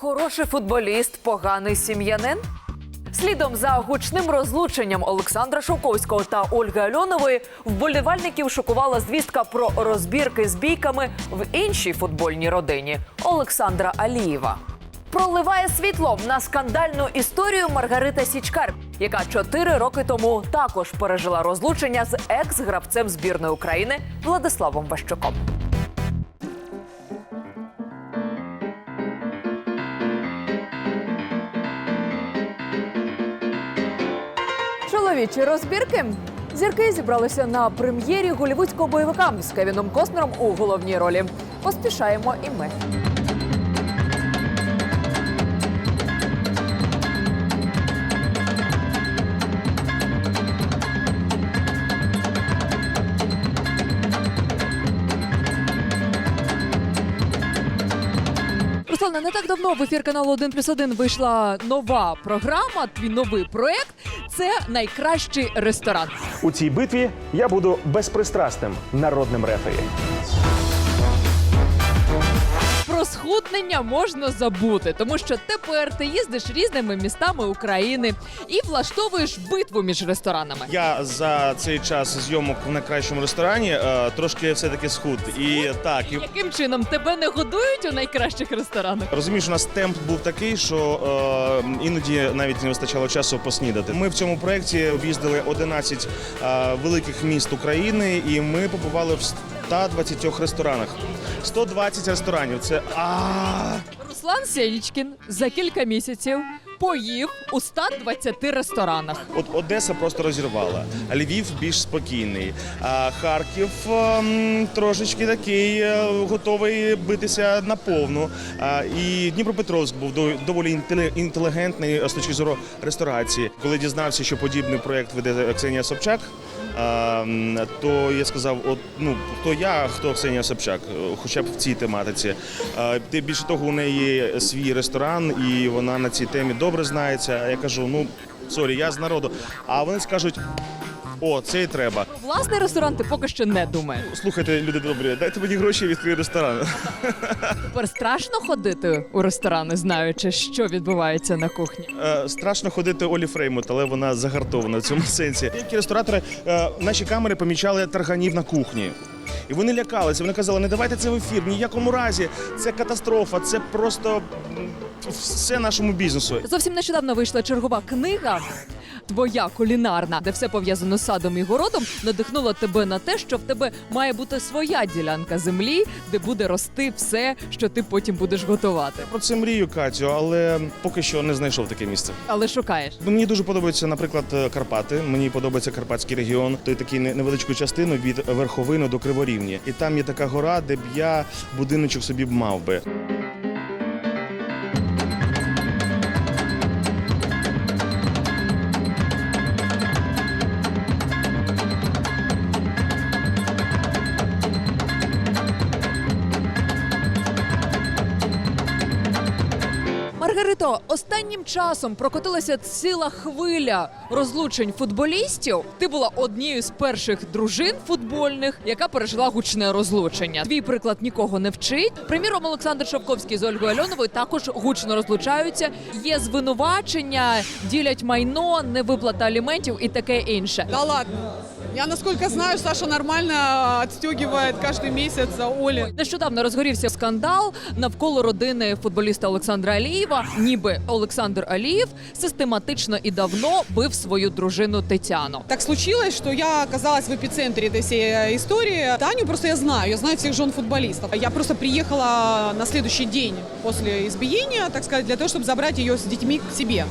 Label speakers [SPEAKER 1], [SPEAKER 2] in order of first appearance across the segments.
[SPEAKER 1] Хороший футболіст, поганий сім'янин. Слідом за гучним розлученням Олександра Шовковського та Ольги Альонової вболівальників шокувала звістка про розбірки з бійками в іншій футбольній родині Олександра Алієва. Проливає світло на скандальну історію Маргарита Січкар, яка чотири роки тому також пережила розлучення з екс-гравцем збірної України Владиславом Ващуком. Чоловічі розбірки. Зірки зібралися на прем'єрі голівудського бойовика з Кевіном Костнером у головній ролі. Поспішаємо і ми. Руслана, не так давно в ефір каналу 1 плюс 1 вийшла нова програма. Твій новий проект це найкращий ресторан.
[SPEAKER 2] У цій битві я буду безпристрасним народним рефері.
[SPEAKER 1] Про схуднення можна забути, тому що тепер ти їздиш різними містами України і влаштовуєш битву між ресторанами.
[SPEAKER 3] Я за цей час зйомок в найкращому ресторані е, трошки все-таки схуд. І так, і
[SPEAKER 1] Яким чином тебе не годують у найкращих ресторанах?
[SPEAKER 3] розумієш, у нас темп був такий, що е, іноді навіть не вистачало часу поснідати. Ми в цьому проєкті об'їздили 11 е, великих міст України, і ми побували в 120 ресторанах. 120 ресторанів. Це а
[SPEAKER 1] Руслан Сєнічкін за кілька місяців поїв у 120 ресторанах.
[SPEAKER 3] От Одеса просто розірвала, а Львів більш спокійний. А Харків ем, трошечки такий е, готовий битися на повну. А, і Дніпропетровськ був до- доволі інтеле- інтелігентний е, з точки зору ресторації. Коли дізнався, що подібний проєкт веде Ксенія Собчак. А, м, То я сказав, от ну хто я, хто Ксенія Собчак, е, хоча б в цій тематиці. Ти більше того, у неї є свій ресторан, і вона на цій темі добре знається. Я кажу, ну сорі, я з народу. А вони скажуть: о, це і треба.
[SPEAKER 1] Власний ресторан ти поки що не думаєш.
[SPEAKER 3] Слухайте, люди добрі, дайте мені гроші і відкрию ресторан.
[SPEAKER 1] Тепер страшно ходити у ресторани, знаючи, що відбувається на кухні.
[SPEAKER 3] Е, Страшно ходити Олі Фреймут, але вона загартована в цьому сенсі. Деякі ресторатори е, наші камери помічали тарганів на кухні. І вони лякалися. Вони казали, не давайте це в ефір, ні в якому разі. Це катастрофа, це просто все нашому бізнесу.
[SPEAKER 1] Зовсім нещодавно вийшла чергова книга. Твоя кулінарна, де все пов'язано з садом і городом, надихнула тебе на те, що в тебе має бути своя ділянка землі, де буде рости все, що ти потім будеш готувати.
[SPEAKER 3] Про це мрію, Катю, але поки що не знайшов таке місце.
[SPEAKER 1] Але шукаєш.
[SPEAKER 3] Мені дуже подобаються, наприклад, е, Карпати. Мені подобається Карпатський регіон. Той такий невеличку частину від верховини до Криворівні. І там є така гора, де б я будиночок собі б мав би.
[SPEAKER 1] Маргарито, останнім часом прокотилася ціла хвиля розлучень футболістів. Ти була однією з перших дружин футбольних, яка пережила гучне розлучення. Твій приклад нікого не вчить. Приміром, Олександр Шовковський з Ольгою Альоновою також гучно розлучаються. Є звинувачення, ділять майно, невиплата аліментів і таке інше.
[SPEAKER 4] Да ладно. Я, насколько знаю, Саша нормально отстегивает каждый месяц за Оли.
[SPEAKER 1] Нещодавно розгорівся скандал навколо родини футболіста Олександра Алієва. Ніби Олександр Алієв систематично і давно бив свою дружину Тетяну.
[SPEAKER 4] Так случилось, что я оказалась в эпицентре этой всей э, истории. Таню просто я знаю, я знаю всех жен футболистов. Я просто приехала на следующий день после избиения, так сказать, для того, чтобы забрать ее с детьми к себе.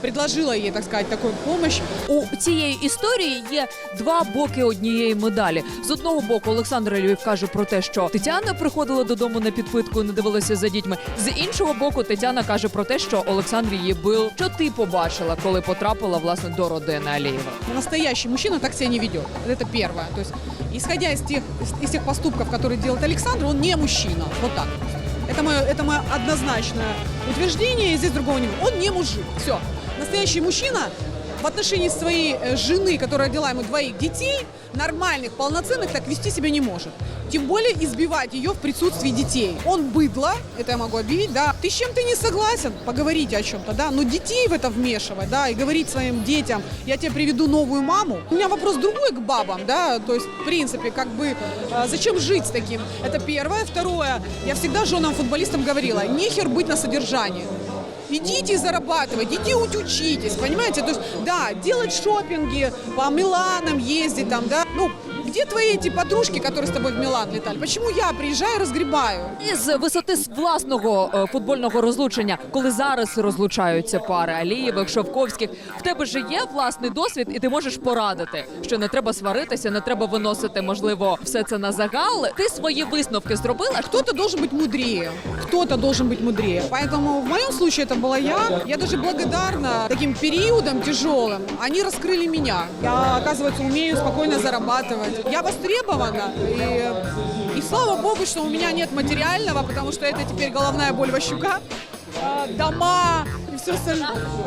[SPEAKER 4] Предложила ей, так сказать, такую помощь.
[SPEAKER 1] У цієї історії є два боки однієї медалі. З одного боку, Олександр Алієв каже про те, що Тетяна приходила додому на підпитку, не дивилася за дітьми. З іншого боку, Тетяна каже про те, що Олександр її бив. Що ти побачила, коли потрапила власне до родини Алієва?
[SPEAKER 4] Настоящий мужчина так себя не ведет. Это первое. То есть, исходя из тех, из, из тех поступков, которые делает Александр, он не мужчина. Вот так. Это мое, это мое однозначное утверждение, и здесь другого не будет. Он не мужик. Все. Настоящий мужчина в отношении своей э, жены, которая родила ему двоих детей, нормальных, полноценных, так вести себя не может. Тем более избивать ее в присутствии детей. Он быдло, это я могу объявить, да. Ты с чем-то не согласен, поговорите о чем-то, да, но детей в это вмешивать, да, и говорить своим детям, я тебе приведу новую маму. У меня вопрос другой к бабам, да, то есть, в принципе, как бы, э, зачем жить с таким? Это первое. Второе, я всегда женам футболистам говорила, нехер быть на содержании. Идите и зарабатывайте, идите учитесь, понимаете? То есть, да, делать шопинги, по Миланам ездить там, да. Ну, где твои эти подружки, которые с тобой в Милан летали? Почему я приезжаю, разгребаю?
[SPEAKER 1] Із висоти з власного е, футбольного розлучення, коли зараз розлучаються пари Алієвих, Шовковських, в тебе ж є власний досвід, і ти можеш порадити, що не треба сваритися, не треба виносити, можливо, все це на загал. Ти свої висновки зробила.
[SPEAKER 4] Кто-то должен быть мудрее, кто-то должен быть мудрее. Поэтому в моем случае это была я. Я даже благодарна таким периодам тяжелым. Они раскрыли меня. Я, оказывается, умею спокойно зарабатывать. Я востребована. И, и слава богу, что у меня нет материального, потому что это теперь головная боль Ващука. А, Дома и все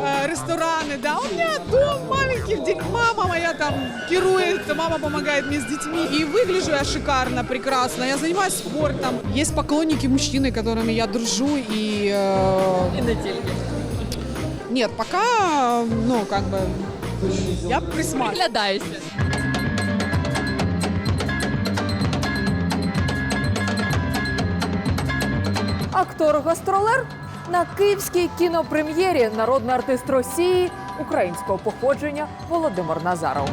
[SPEAKER 4] а, рестораны, да. У меня дом маленький, дерь- мама моя там пирует, мама помогает мне с детьми. И выгляжу я шикарно, прекрасно. Я занимаюсь спортом. Есть поклонники мужчины, которыми я дружу и... э,
[SPEAKER 1] І не тільки.
[SPEAKER 4] Нет, пока, ну, как бы, я присматриваю.
[SPEAKER 1] Приглядаєшся. Актор-гастролер на київській кінопрем'єрі народний артист Росії українського походження Володимир Назаров.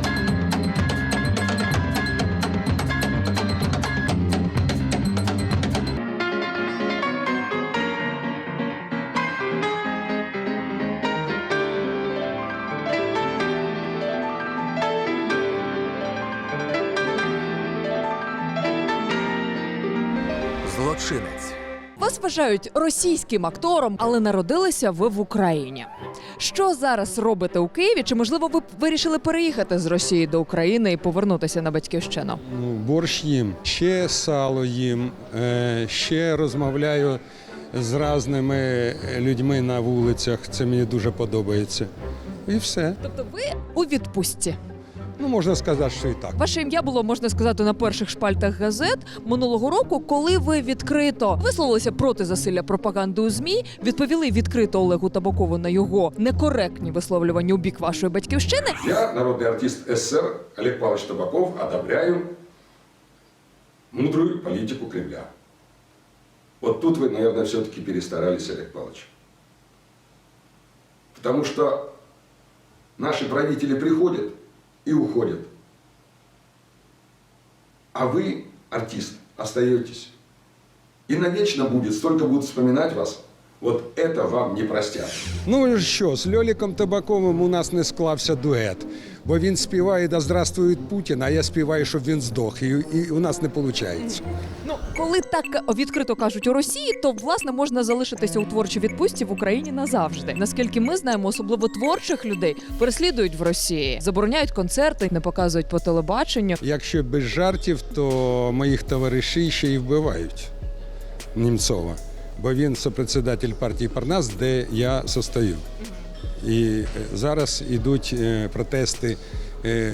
[SPEAKER 1] Вас вважають російським актором, але народилися ви в Україні. Що зараз робите у Києві? Чи можливо ви вирішили переїхати з Росії до України і повернутися на батьківщину?
[SPEAKER 5] Ну, борщ їм, ще сало їм, е, ще розмовляю з різними людьми на вулицях. Це мені дуже подобається. І все.
[SPEAKER 1] Тобто ви у відпустці.
[SPEAKER 5] Ну, можна сказати, що і так.
[SPEAKER 1] Ваше ім'я було можна сказати на перших шпальтах газет минулого року, коли ви відкрито висловилися проти засилля пропаганди у змі, відповіли відкрито Олегу Табакову на його некоректні висловлювання у бік вашої батьківщини.
[SPEAKER 6] Я, народный артист СССР Олег Павлович Табаков, одобряю мудрую политику Кремля. Вот тут вы, наверное, все-таки перестарались, Олег Павлович. Потому что наши правители приходят и уходят. А вы, артист, остаетесь. И навечно будет, столько будут вспоминать вас. Вот это вам не простят.
[SPEAKER 5] Ну що, з Льоліком Табаковим у нас не склався дует, бо він співає да здравствує Путін, а я співаю, щоб він здох. І, і у нас не виходить.
[SPEAKER 1] Ну коли так відкрито кажуть у Росії, то власне можна залишитися у творчій відпустці в Україні назавжди. Наскільки ми знаємо, особливо творчих людей переслідують в Росії, забороняють концерти, не показують по телебаченню.
[SPEAKER 5] Якщо без жартів, то моїх товаришів ще й вбивають Німцова, бо він сопредседатель партії Парнас, де я состою. І е, зараз йдуть е, протести, е,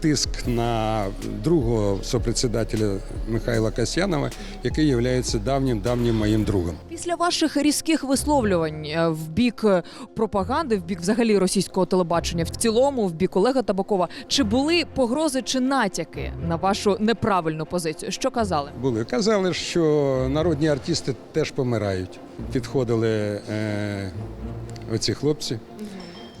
[SPEAKER 5] тиск на другого сопредседателя Михайла Касьянова, який є давнім давнім моїм другом.
[SPEAKER 1] Після ваших різких висловлювань в бік пропаганди, в бік взагалі російського телебачення, в цілому, в бік Олега Табакова, чи були погрози чи натяки на вашу неправильну позицію? Що казали?
[SPEAKER 5] були. Казали, що народні артисти теж помирають. Підходили е, оці хлопці.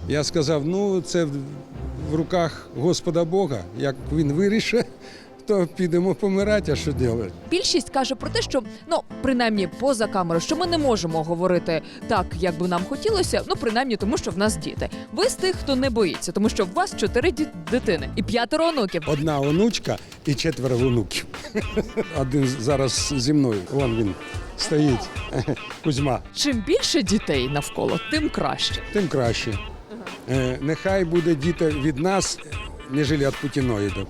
[SPEAKER 5] Я сказав: ну, це в, руках Господа Бога. Як він вирішить, то підемо помирати, а що робити?
[SPEAKER 1] Більшість каже про те, що ну принаймні поза камерою, що ми не можемо говорити так, як би нам хотілося. Ну принаймні, тому що в нас діти. Ви з тих, хто не боїться, тому що в вас чотири дитини і п'ятеро онуків.
[SPEAKER 5] Одна онучка і четверо внуків. Один зараз зі мною. Вон він стоїть. Кузьма.
[SPEAKER 1] Чим більше дітей навколо, тим краще.
[SPEAKER 5] Тим краще. Е, нехай буде діти від нас, ніж від путіноїдів.